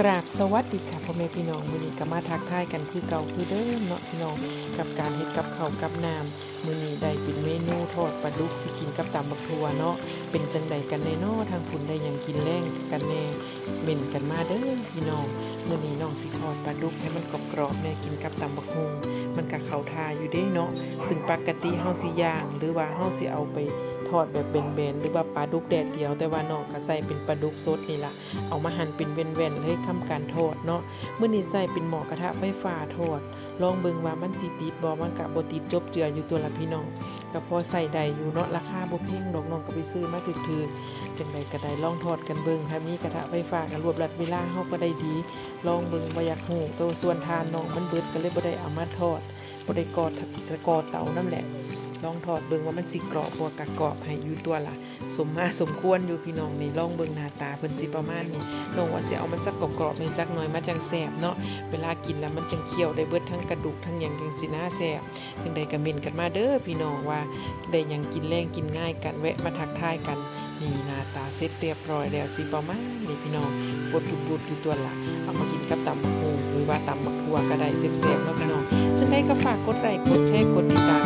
กราบสวัสดีค่ะพ่อแม่พี่น้องมือนี้ก็มาทักทายกันคือเก่าคือเดิมเนาะพี่น้องกับการเฮ็ดกับข้าวกับน้ำมือนี้ได้เป็นเมนูทอดปลาดุกสิกินกับตำบักทัวเนาะเป็นจังใดกันแน่เนาะทางคุณได้ยังกินแรงกันแน่เหม่นกันมาเด้อพี่น้องมือนี้น้องสิทอดปลาดุกให้มันกรอบๆแน่กินกับตำบักฮุงมันก็เข้าทาอยู่เด้เนาะซึ่งปกติเฮาสิย่าง หรือว่าเฮาสิเอาไป ทอดแบบเบนๆหรือว่าปลาดุกแดดเดียว แต่ว่าน้องก็ใส่เป็นปลาดุกสดนี่ละเอามาหั่นเป็นแว่นๆเลยทำการทอดเนาะเมื้อนี้ใส่เป็นหม้อกระทะไฟฟ้าทอด ลองเบิ่งว่ามันสิติดบ่มันก็บ่ติดจบเจืออยู่ตัวละพี่น้องก็พอใส่ได้อยู่เนาะราคาบ่แพงดอกน้องก็ไปซื้อมาถูกๆจังใดก็ได้ลองทอดกันเบิ่งถ้ามีกระทะไฟฟ้าก็รวบรัดเวลาเฮาก็ได้ดี ลองเบิ่งบ่อยากฮู้ตัวส่วนทานน้องมันเบิดก็เลยบ่ได้เอามาทอดบ่ได้กอดตะกอเตานั่นแหละ ลองทอดเบิ่งว่ามันสิกรอบบ่กะกรอบให้อยู่ตัวละสมมาสมควรอยู่พี่น้องนี่ลองเบิ่งหน้าตาเพิ่นสิประมาณนี้น้องว่าสิเอามันสักกรอบๆให้จักหน่อยมาจังแซ่บเนาะเวลากินแล้วมันจังเคี้ยวได้เบิดทั้งกระดูกทั้งหยังจังสิน่าแซ่บจังใดก็เม่นกันมาเด้อพี่น้องว่าได้หยังกินแรงกินง่ายกันแวะมาทักทายกันนี่หน้าตาเสร็จเรียบร้อยแล้วสิประมาณนี้พี่น้องบดบุดอยู่ตัวละเอามากินกับตำบักหุ่งหรือว่าตำบักทัวก็ได้แซ่บๆเนาะพี่น้องจังใดก็ฝากกดไลค์กดแชร์กดติดตาม